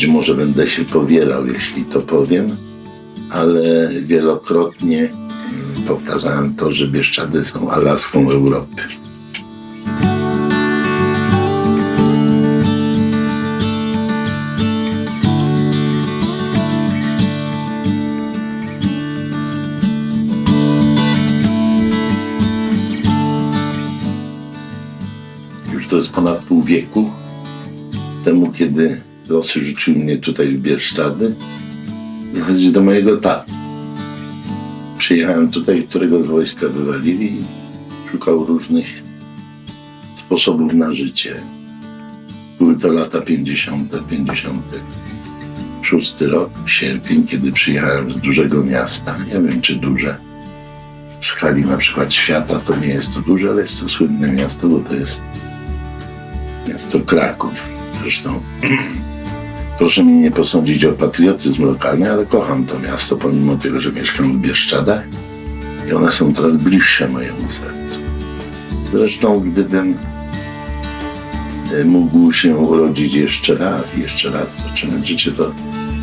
Być może będę się powielał, jeśli to powiem, ale wielokrotnie mm, powtarzałem to, że Bieszczady są Alaską Europy. Już to jest ponad pół wieku temu, kiedy losy rzuciły mnie tutaj w Bieszczady, wychodzi do mojego taty. Przyjechałem tutaj, którego z wojska wywalili i szukał różnych sposobów na życie. Były to lata 50., 56 rok, sierpień, kiedy przyjechałem z dużego miasta. Nie wiem, czy duże. W skali na przykład świata to nie jest to duże, ale jest to słynne miasto, bo to jest miasto Kraków. Zresztą proszę mnie nie posądzić o patriotyzm lokalny, ale kocham to miasto, pomimo tego, że mieszkam w Bieszczadach. I one są coraz bliższe mojemu sercu. Zresztą gdybym e, mógł się urodzić jeszcze raz, jeszcze raz zaczynać życie, to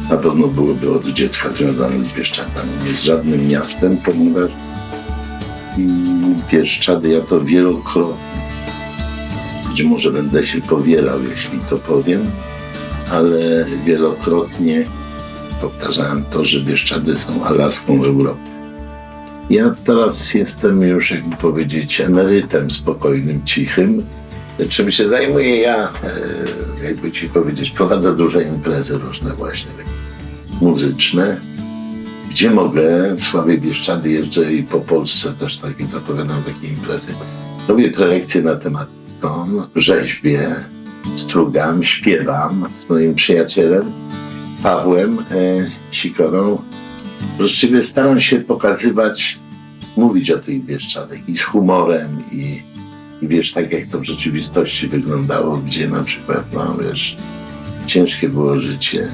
na pewno byłoby od dziecka związane z Bieszczadami, nie z żadnym miastem, ponieważ Bieszczady ja to wielokrotnie być może będę się powielał, jeśli to powiem, ale wielokrotnie powtarzałem to, że Bieszczady są Alaską Europy. Ja teraz jestem już, jakby powiedzieć, emerytem spokojnym, cichym. Czym się zajmuję ja, e, jakby ci powiedzieć, prowadzę duże imprezy różne właśnie, muzyczne. Gdzie mogę, sławię Bieszczady, jeżdżę i po Polsce też takie zapowiadam takie imprezy. Robię prelekcje na temat ikon, rzeźbię, strugam, śpiewam z moim przyjacielem Pawłem e, Sikorą. Właściwie staram się pokazywać, mówić o tych Bieszczadach i z humorem i, i wiesz, tak jak to w rzeczywistości wyglądało, gdzie na przykład, no wiesz, ciężkie było życie.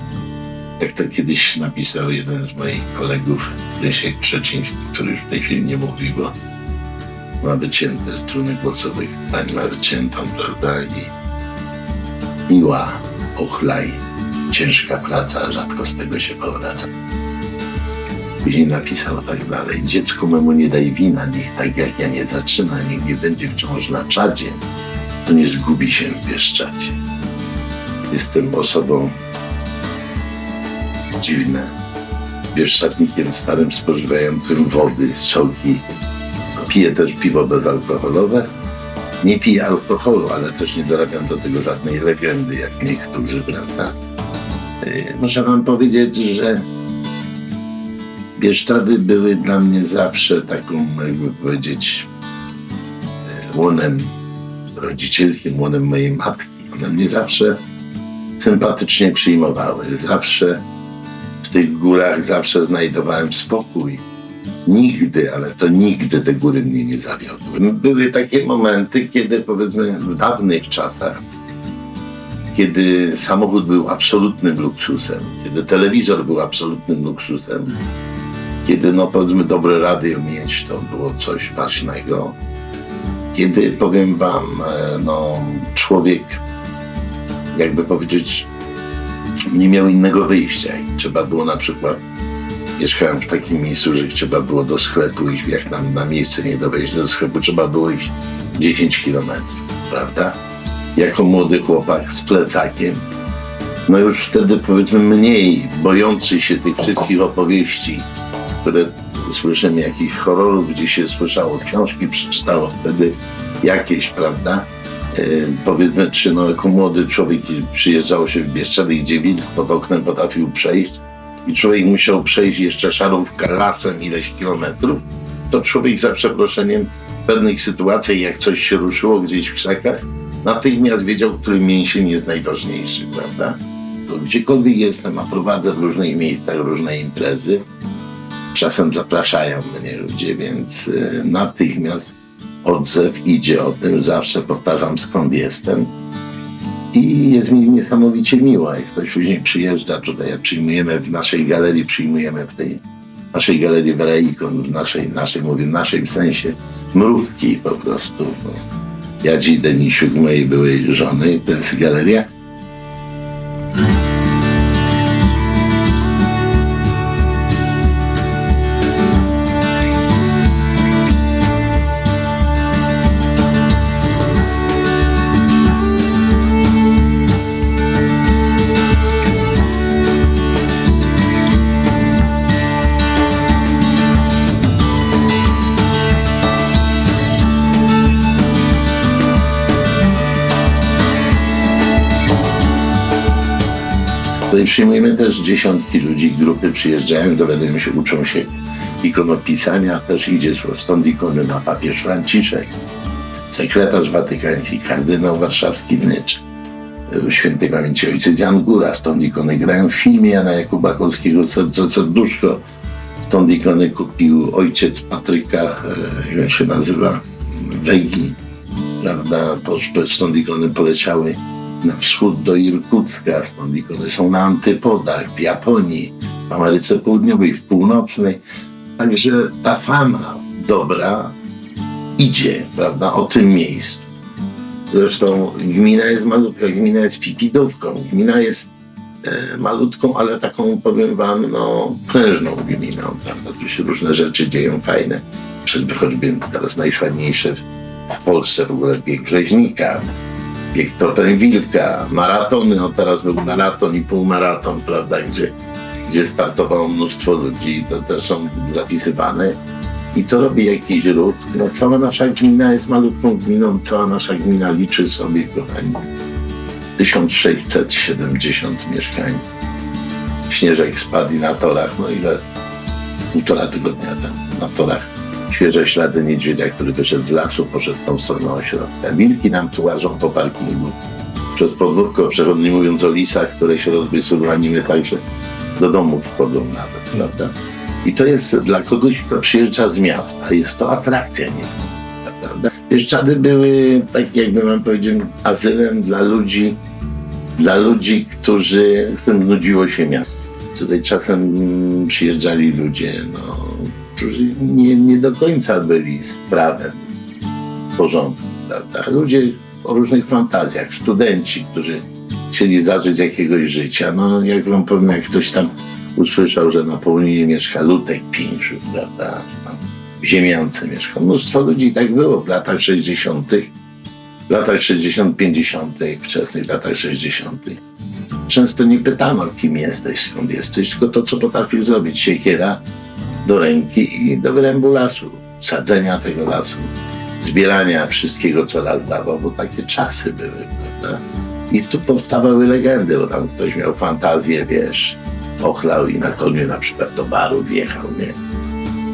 Jak to kiedyś napisał jeden z moich kolegów, Rysiek Przeciński, który już w tej chwili nie mówi, bo ma wycięte struny głosowych, tań ma wyciętą, prawda? I miła, ochlaj, ciężka praca, rzadko z tego się powraca. Później napisał tak dalej. Dziecku memu nie daj wina, niech tak jak ja nie zaczyna, niech nie będzie wciąż na czadzie, to nie zgubi się w Bieszczadzie. Jestem osobą dziwne, bieszczadnikiem starym spożywającym wody, soki, Piję też piwo bezalkoholowe. Nie piję alkoholu, ale też nie dorabiam do tego żadnej legendy, jak niektórzy, prawda? Yy, Muszę wam powiedzieć, że Bieszczady były dla mnie zawsze taką, jakby powiedzieć, yy, łonem rodzicielskim, łonem mojej matki. One mnie zawsze sympatycznie przyjmowały. Zawsze w tych górach zawsze znajdowałem spokój Nigdy, ale to nigdy te góry mnie nie zawiodły. Były takie momenty, kiedy powiedzmy w dawnych czasach, kiedy samochód był absolutnym luksusem, kiedy telewizor był absolutnym luksusem, kiedy no powiedzmy dobre radio mieć to było coś ważnego, kiedy powiem wam, e, no człowiek jakby powiedzieć nie miał innego wyjścia i trzeba było na przykład mieszkałem w takim miejscu, że trzeba było do sklepu iść, jak nam na miejsce nie dowieść do sklepu, trzeba było iść 10 kilometrów, prawda? Jako młody chłopak z plecakiem. No już wtedy powiedzmy mniej bojący się tych wszystkich opowieści, które słyszymy, jakichś horrorów, gdzie się słyszało, książki przeczytało wtedy jakieś, prawda? E, powiedzmy, czy no jako młody człowiek przyjeżdżało się w Bieszczady, gdzie wilk pod oknem potrafił przejść, i człowiek musiał przejść jeszcze szarówkę lasem ileś kilometrów, to człowiek za przeproszeniem w pewnych sytuacjach, jak coś się ruszyło gdzieś w krzakach, natychmiast wiedział, który mięsień jest najważniejszy, prawda? To gdziekolwiek jestem, a prowadzę w różnych miejscach różne imprezy, czasem zapraszają mnie ludzie, więc y, natychmiast odzew idzie o tym, zawsze powtarzam skąd jestem i jest mi niesamowicie miło. Jak ktoś później przyjeżdża tutaj, przyjmujemy w naszej galerii, przyjmujemy w tej naszej galerii Wereikon, w naszej, naszej, mówię naszej w sensie mrówki po prostu. Jadzi Denisiuk, mojej byłej żony, to jest galeria. Tutaj przyjmujemy też dziesiątki ludzi, grupy przyjeżdżają, dowiadują się, uczą się ikonopisania, też idzie stąd ikony ma papież Franciszek, sekretarz watykański, kardynał warszawski Nycz, y, świętej pamięci ojciec Jan Góra, stąd ikony grają w filmie Jana Jakuba Kolskiego Serce Serduszko, stąd ikony kupił ojciec Patryka, e, jak się nazywa, Wegi, prawda, stąd ikony poleciały na wschód do Irkucka, stąd ikony są na antypodach, w Japonii, w Ameryce Południowej, w Północnej. Także ta fama dobra idzie, prawda, o tym miejscu. Zresztą gmina jest malutka, gmina jest pipidówką, gmina jest e, malutką, ale taką, powiem wam, no, prężną gminą, prawda, tu się różne rzeczy dzieją fajne, choćby, teraz najfajniejsze w Polsce w ogóle bieg rzeźnika, bieg tropem wilka, maratony, no teraz był maraton i półmaraton, prawda, gdzie, gdzie startowało mnóstwo ludzi, to też są zapisywane i to robi jakiś ruch. No, cała nasza gmina jest malutką gminą, cała nasza gmina liczy sobie, kochani, 1670 mieszkańców. Śnieżek spadł na torach, no ile? Półtora tygodnia temu, na torach świeże ślady niedźwiedzia, który wyszedł z lasu, poszedł tą stroną ośrodka. Wilki nam tu po parkingu. Przez podwórko przechodni mówiąc o lisach, które się rozwysują, animy także do domów wchodzą nawet, prawda? I to jest dla kogoś, kto przyjeżdża z miasta, jest to atrakcja niesamowita, prawda? Bieszczady były, tak jakby mam powiedzieć, azylem dla ludzi, dla ludzi, którzy, którym nudziło się miasto. Tutaj czasem przyjeżdżali ludzie, no, którzy nie, nie do końca byli z prawem w porządku, prawda? Ludzie o różnych fantazjach, studenci, którzy chcieli zażyć jakiegoś życia. No, jak wam powiem, jak ktoś tam usłyszał, że na południu mieszka Lutek Pińszu, prawda? W Ziemiance mieszka. Mnóstwo ludzi tak było w latach 60., w latach 60., 50., wczesnych latach 60. Często nie pytano, kim jesteś, skąd jesteś, tylko to, co potrafisz zrobić. Siekiera do ręki i do wyrębu lasu, sadzenia tego lasu, zbierania wszystkiego, co las dawał, bo takie czasy były, prawda? I tu powstawały legendy, bo tam ktoś miał fantazję, wiesz, ochlał i na koniu na przykład do baru wjechał, nie?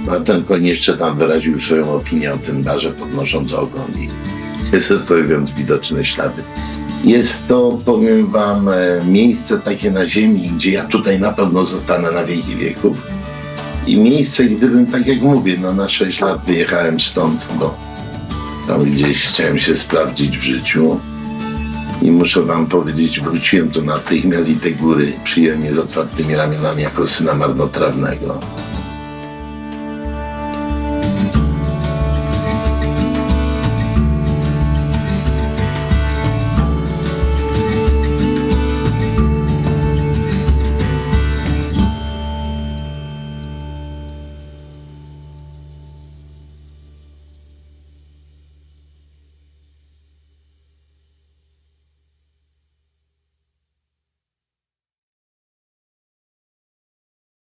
No a ten koń jeszcze tam wyraził swoją opinię o tym barze, podnosząc ogon i jest zostawiając widoczne ślady. Jest to, powiem wam, e, miejsce takie na ziemi, gdzie ja tutaj na pewno zostanę na wieki wieków. I miejsce, gdybym, tak jak mówię, no na 6 lat wyjechałem stąd, bo tam gdzieś chciałem się sprawdzić w życiu. I muszę wam powiedzieć, wróciłem tu natychmiast i te góry przyjąłem je z otwartymi ramionami jako syna marnotrawnego.